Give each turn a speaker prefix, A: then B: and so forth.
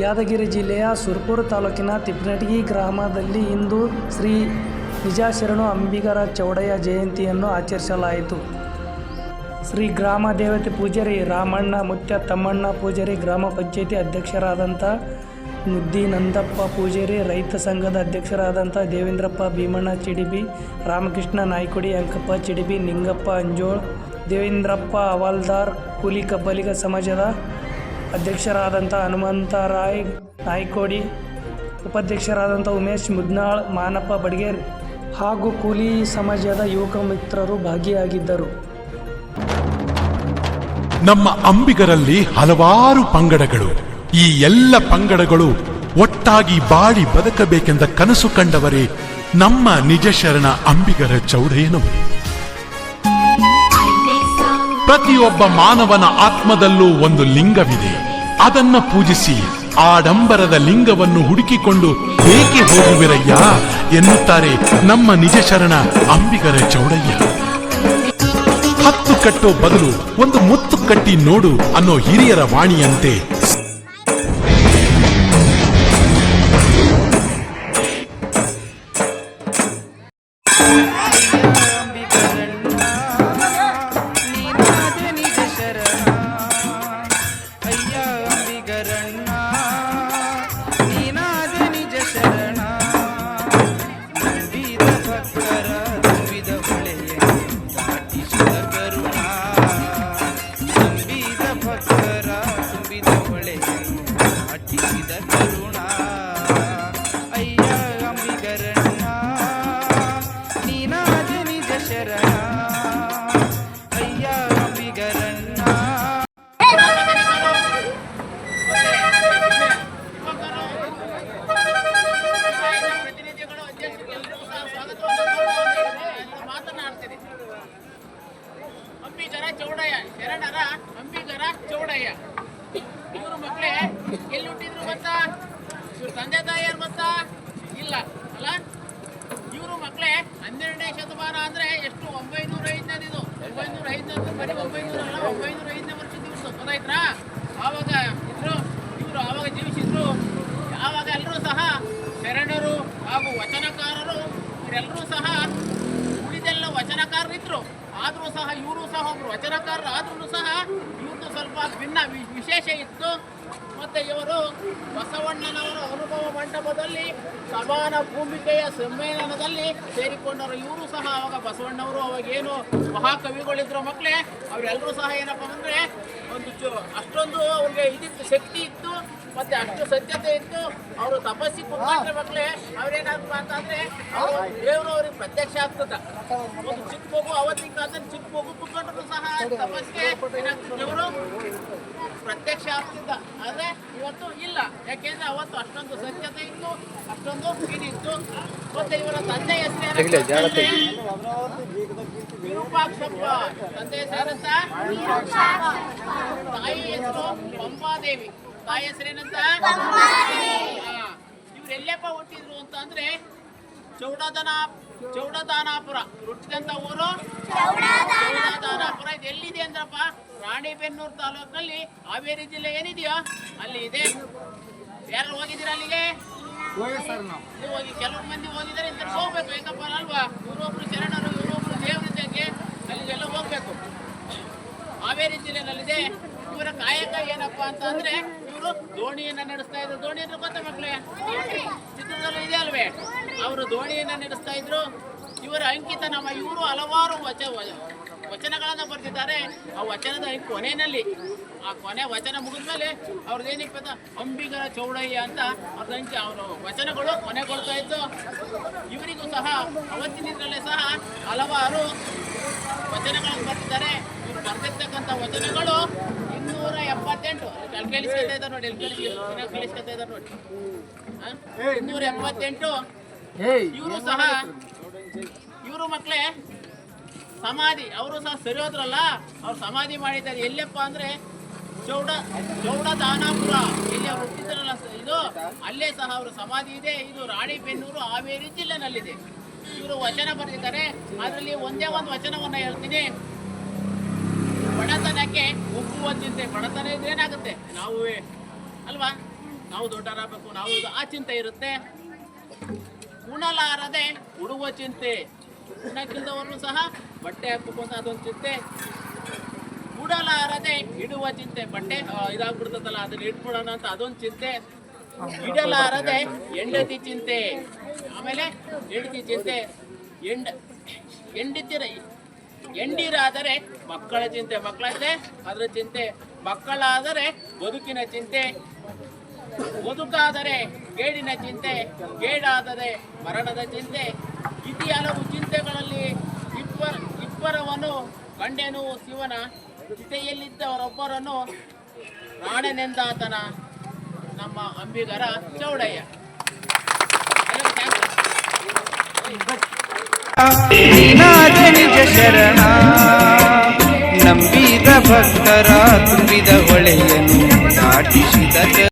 A: ಯಾದಗಿರಿ ಜಿಲ್ಲೆಯ ಸುರ್ಪುರ ತಾಲೂಕಿನ ತಿಪ್ಪನಟಗಿ ಗ್ರಾಮದಲ್ಲಿ ಇಂದು ಶ್ರೀ ನಿಜಾಶರಣು ಅಂಬಿಗರ ಚೌಡಯ್ಯ ಜಯಂತಿಯನ್ನು ಆಚರಿಸಲಾಯಿತು. ಶ್ರೀ ಗ್ರಾಮ ದೇವತೆ ಪೂಜಾರಿ ರಾಮಣ್ಣ ಮುತ್ಯ ತಮ್ಮಣ್ಣ ಪೂಜಾರಿ ಗ್ರಾಮ ಪಂಚಾಯಿತಿ ಅಧ್ಯಕ್ಷರಾದಂಥ ಮುದ್ದಿ ನಂದಪ್ಪ ಪೂಜಾರಿ, ರೈತ ಸಂಘದ ಅಧ್ಯಕ್ಷರಾದಂಥ ದೇವೇಂದ್ರಪ್ಪ ಭೀಮಣ್ಣ ಚಿಡಿಬಿ, ರಾಮಕೃಷ್ಣ ನಾಯ್ಕುಡಿ, ಅಂಕಪ್ಪ ಚಿಡಿಬಿ, ನಿಂಗಪ್ಪ ಅಂಜೋಳ್, ದೇವೇಂದ್ರಪ್ಪ ಹವಾಲ್ದಾರ್, ಕೂಲಿ ಕಬ್ಬಲಿಗ ಸಮಾಜದ ಅಧ್ಯಕ್ಷರಾದಂಥ ಹನುಮಂತರಾಯ್ ನಾಯ್ಕೋಡಿ, ಉಪಾಧ್ಯಕ್ಷರಾದಂಥ ಉಮೇಶ್ ಮುದ್ನಾಳ್, ಮಾನಪ್ಪ ಬಡ್ಗೇರ್ ಹಾಗೂ ಕೂಲಿ ಸಮಾಜದ ಯುವಕ ಮಿತ್ರರು ಭಾಗಿಯಾಗಿದ್ದರು.
B: ನಮ್ಮ ಅಂಬಿಗರಲ್ಲಿ ಹಲವಾರು ಪಂಗಡಗಳು. ಈ ಎಲ್ಲ ಪಂಗಡಗಳು ಒಟ್ಟಾಗಿ ಬಾಳಿ ಬದುಕಬೇಕೆಂದ ಕನಸು ಕಂಡವರೇ ನಮ್ಮ ನಿಜ ಶರಣ ಅಂಬಿಗರ ಚೌಡಯ್ಯನವರು. ಪ್ರತಿಯೊಬ್ಬ ಮಾನವನ ಆತ್ಮದಲ್ಲೂ ಒಂದು ಲಿಂಗವಿದೆ. ಅದನ್ನ ಪೂಜಿಸಿ ಆಡಂಬರದ ಲಿಂಗವನ್ನು ಹುಡುಕಿಕೊಂಡು ಏಕೆ ಹೋಗುವಿರಯ್ಯ ಎನ್ನುತ್ತಾರೆ ನಮ್ಮ ನಿಜ ಶರಣ ಅಂಬಿಗರ ಚೌಡಯ್ಯ. ಹತ್ತು ಕಟ್ಟೋ ಬದಲು ಒಂದು ಮುತ್ತು ಕಟ್ಟಿ ನೋಡು ಅನ್ನೋ ಹಿರಿಯರ ವಾಣಿಯಂತೆ
C: ಶರಣ ಅಯ್ಯ
D: ಮಾತನಾಡ್ತೀನಿ ಅಂಬಿಗರ ಚೌಡಯ್ಯ, ಶರಣರ ಹಂಪಿಗರ ಚೌಡಯ್ಯ. ಇವರು ಮಕ್ಕಳೇ ಎಲ್ಲಿ ಹುಟ್ಟಿದ್ರು ಗೊತ್ತಾ? ಇವ್ರ ತಂದೆ ತಾಯಿಯರು ಗೊತ್ತಾ? ಇಲ್ಲ, ಅಲ್ಲ? ಇವರು ಮಕ್ಕಳೇ ಹನ್ನೆರಡನೇ ಶತಮಾನ ಅಂದ್ರೆ ಎಷ್ಟು? ಒಂಬೈನೂರ ಐದನೇದು ಇದು. ಒಂಬೈನೂರ ಐದನೇದು ಬರೀ ಒಂಬೈನೂರ ಅಲ್ಲ, ಒಂಬೈನೂರ ಐದನೇ ವರ್ಷದ ಗೊತ್ತಾಯ್ತಾ ಆವಾಗ ಇದ್ರು, ಇವರು ಆವಾಗ ಜೀವಿಸಿದ್ರು. ಆವಾಗ ಎಲ್ಲರೂ ಸಹ ಶರಣರು ಹಾಗೂ ವಚನಕಾರರು ಇವರೆಲ್ಲರೂ ಸಹ ಉಳಿದೆಲ್ಲ ವಚನಕಾರರಿದ್ರು. ಆದರೂ ಸಹ ಇವರು ಸಹ ಒಬ್ರು ವಚನಕಾರರು ಆದ್ರೂ ಸಹ ಇವ್ರದ್ದು ಸ್ವಲ್ಪ ಭಿನ್ನ ವಿಶೇಷ ಇತ್ತು. ಮತ್ತೆ ಇವರು ಬಸವಣ್ಣನವರ ಅನುಭವ ಮಂಟಪದಲ್ಲಿ ಸಮಾನ ಭೂಮಿಕೆಯ ಸಮ್ಮೇಳನದಲ್ಲಿ ಸೇರಿಕೊಂಡವರು. ಇವರು ಸಹ ಅವಾಗ ಬಸವಣ್ಣವರು ಅವಾಗ ಏನು ಮಹಾಕವಿಗಳಿದ್ರು ಮಕ್ಕಳೇ ಅವರೆಲ್ಲರೂ ಸಹ ಏನಪ್ಪ ಅಂದ್ರೆ ಒಂದು ಅಷ್ಟೊಂದು ಅವ್ರಿಗೆ ಇದಿತ್ತು, ಶಕ್ತಿ ಇತ್ತು. ಮತ್ತೆ ಅಷ್ಟು ಸತ್ಯತೆ ಇತ್ತು. ಅವರು ತಪಸ್ಸಿ ಕುತ್ಕೊಂಡ್ರೆ ಮಕ್ಕಳೇ ಅವ್ರೇನಾದ್ರು ಅಂತಂದ್ರೆ ಅವರು ದೇವರು ಅವ್ರಿಗೆ ಪ್ರತ್ಯಕ್ಷ ಆಗ್ತದ. ಒಂದು ಚಿಕ್ಕ ಮಗು ಅವತ್ತಿನ ಕಾಲದಲ್ಲಿ ಚಿಕ್ಕ ಮಗು ಕುತ್ಕೊಂಡ್ರು ಸಹ ತಪಸ್ಸಿಗೆ ದೇವರು ಪ್ರತ್ಯಕ್ಷ ಆಗ್ತಿದ್ದ. ಆದ್ರೆ ಇವತ್ತು ಇಲ್ಲ. ಯಾಕೆಂದ್ರೆ ಅವತ್ತು ಅಷ್ಟೊಂದು ಸತ್ಯತೆ ಇತ್ತು ಅಷ್ಟೊಂದು ಇದಿತ್ತು. ಮತ್ತೆ ಇವರ ತಂದೆ ಹೆಸರು ವಿರೂಪಾಕ್ಷಪ್ಪ ತಂದೆ ಹೆಸರಂತ ತಾಯಿ ಹೆಸರು ಪಂಪಾದೇವಿ. ತಾಯಿ ಹೆಸರೇನಂತ? ಇವ್ರು ಎಲ್ಲಪ್ಪ ಹುಟ್ಟಿದ್ರು ಅಂತ ಅಂದ್ರೆ ಚೌಡದನ ಚೌಡದಾನಾಪುರ. ಹುಟ್ಟಿದಂತ ಊರು? ಚೌಡದಾನಾಪುರ. ಇದು ಎಲ್ಲಿದೆ ಅಂದ್ರಪ್ಪ? ರಾಣಿಬೆನ್ನೂರು ತಾಲೂಕಲ್ಲಿ ಹಾವೇರಿ ಜಿಲ್ಲೆ ಏನಿದೆಯೋ ಅಲ್ಲಿ ಇದೆ. ಯಾರು ಹೋಗಿದ್ದೀರಾ ಅಲ್ಲಿಗೆ? ನೀವು. ಹೋಗಿ ಕೆಲವು ಮಂದಿ ಹೋಗಿದ್ದಾರೆ ಇಂಥ ಹೋಗ್ಬೇಕು ಯಾಕಪ್ಪ ಅಲ್ವಾ? ಇವರೊಬ್ರು ಶರಣರು ಇವರೊಬ್ರು ದೇವರಿದ್ದಕ್ಕೆ ಅಲ್ಲಿಗೆಲ್ಲ ಹೋಗ್ಬೇಕು. ಹಾವೇರಿ ಜಿಲ್ಲೆನಲ್ಲಿದೆ. ಇವರ ಕಾಯಕ ಏನಪ್ಪ ಅಂತ ಅಂದ್ರೆ ಇವರು ದೋಣಿಯನ್ನ ನಡೆಸ್ತಾ ಇದ್ರು. ದೋಣಿ ಅಂದ್ರೆ ಗೊತ್ತ ಮಕ್ಕಳೇ ಚಿತ್ರದಲ್ಲಿ ಇದೆ ಅಲ್ವೇ? ಅವರು ದೋಣಿಯನ್ನ ನಡೆಸ್ತಾ ಇದ್ರು. ಇವರ ಅಂಕಿತ ನಮ್ಮ ಇವರು ಹಲವಾರು ವಚ ವಚನಗಳನ್ನು ಬರೆದಿದ್ದಾರೆ. ಆ ವಚನದ ಕೊನೆಯಲ್ಲಿ, ಆ ಕೊನೆ ವಚನ ಮುಗಿದ್ಮೇಲೆ ಅವ್ರದ್ದು ಏನಕ್ಕೆ ಅಂತ ಅಂಬಿಗರ ಚೌಡಯ್ಯ ಅಂತ ಅವ್ರದ್ದು ಅಂಕಿ ಅವರು ವಚನಗಳು ಕೊನೆಗೊಳ್ತಾ ಇತ್ತು ಇವರಿಗೂ ಸಹ ಅವತ್ತಿನಿಂದಲೇ ಸಹ ಹಲವಾರು ವಚನಗಳನ್ನು ಬರ್ತಿದ್ದಾರೆ ಇವರು ಬರ್ತಿರ್ತಕ್ಕಂಥ ವಚನಗಳು ಎಪ್ಪತ್ತೆಂಟು. ಅಲ್ಲಿ ಕೇಳಿಸ್ಕೊತಾ ಇದ್ದಾರೆ ನೋಡಿ ಅಲ್ಲಿ ಕೇಳಿಸ್ಕೊತಾ ಇದ್ದಾರೆ ನೋಡಿ? ಇನ್ನೂರ ಎಪ್ಪತ್ತೆಂಟು. ಇವರು ಸಹ ಇವರು ಮಕ್ಕಳೇ ಸಮಾಧಿ. ಅವರು ಸಹ ಸರಿ ಹೋದ್ರಲ್ಲ ಅವ್ರು ಸಮಾಧಿ ಮಾಡಿದ್ದಾರೆ. ಎಲ್ಲಪ್ಪ ಅಂದ್ರೆ ಚೌಡ ಚೌಡ ದಾನಾಪುರ ಇಲ್ಲಿ ಅವ್ರು ಹುಟ್ಟಿದ್ರಲ್ಲ ಇದು ಅಲ್ಲೇ ಸಹ ಅವರು ಸಮಾಧಿ ಇದೆ. ಇದು ರಾಣಿಬೆನ್ನೂರು ಹಾವೇರಿ ಜಿಲ್ಲೆನಲ್ಲಿದೆ. ಇವರು ವಚನ ಬರೆದಿದ್ದಾರೆ. ಅದರಲ್ಲಿ ಒಂದೇ ಒಂದು ವಚನವನ್ನ ಹೇಳ್ತೀನಿ. ಬಡತನಕ್ಕೆ ಚಿಂತೆ ಬಡತನ ಇದ್ರೆ ಏನಾಗುತ್ತೆ? ನಾವು ಅಲ್ವಾ? ನಾವು ದೊಡ್ಡರಾಗಬೇಕು ನಾವು ಆ ಚಿಂತೆ ಇರುತ್ತೆ. ಉಣಲಾರದೆ ಉಡುವ ಚಿಂತೆ. ಉಣಕ್ಕಿಲ್ಲದವರು ಸಹ ಬಟ್ಟೆ ಹಾಕ್ಬೇಕು ಅಂತ ಅದೊಂದು ಚಿಂತೆ. ಉಡಲಾರದೆ ಇಡುವ ಚಿಂತೆ. ಬಟ್ಟೆ ಇದಾಗ್ಬಿಡ್ತದಲ್ಲ, ಅದನ್ನ ಇಟ್ಬಿಡೋಣ ಅಂತ ಅದೊಂದು ಚಿಂತೆ. ಇಡಲಾರದೆ ಹೆಂಡತಿ ಚಿಂತೆ. ಆಮೇಲೆ ಹೆಂಡತಿ ಚಿಂತೆ. ಹೆಂಡ, ಹೆಂಡತಿರ ಎಂಡಿರಾದರೆ ಮಕ್ಕಳ ಚಿಂತೆ ಮಕ್ಕಳಂತೆ ಅದರ ಚಿಂತೆ ಮಕ್ಕಳಾದರೆ ಬದುಕಿನ ಚಿಂತೆ. ಬದುಕಾದರೆ ಗೇಡಿನ ಚಿಂತೆ, ಗೇಡಾದರೆ ಮರಣದ ಚಿಂತೆ. ಇತಿ ಹಲವು ಚಿಂತೆಗಳಲ್ಲಿ ಇಬ್ಬರ, ಇಬ್ಬರವನು ಕಂಡೆನು ಶಿವನ ಚಿತೆಯಲ್ಲಿದ್ದವರೊಬ್ಬರನ್ನು ರಾಣನೆಂದಾತನ ನಮ್ಮ ಅಂಬಿಗರ ಚೌಡಯ್ಯ.
C: ನಿಜ ಶರಣ. ಭಕ್ತರ ತುಂಬಿದ ಹೊಳೆಯನು ದಾಟಿಸಿದ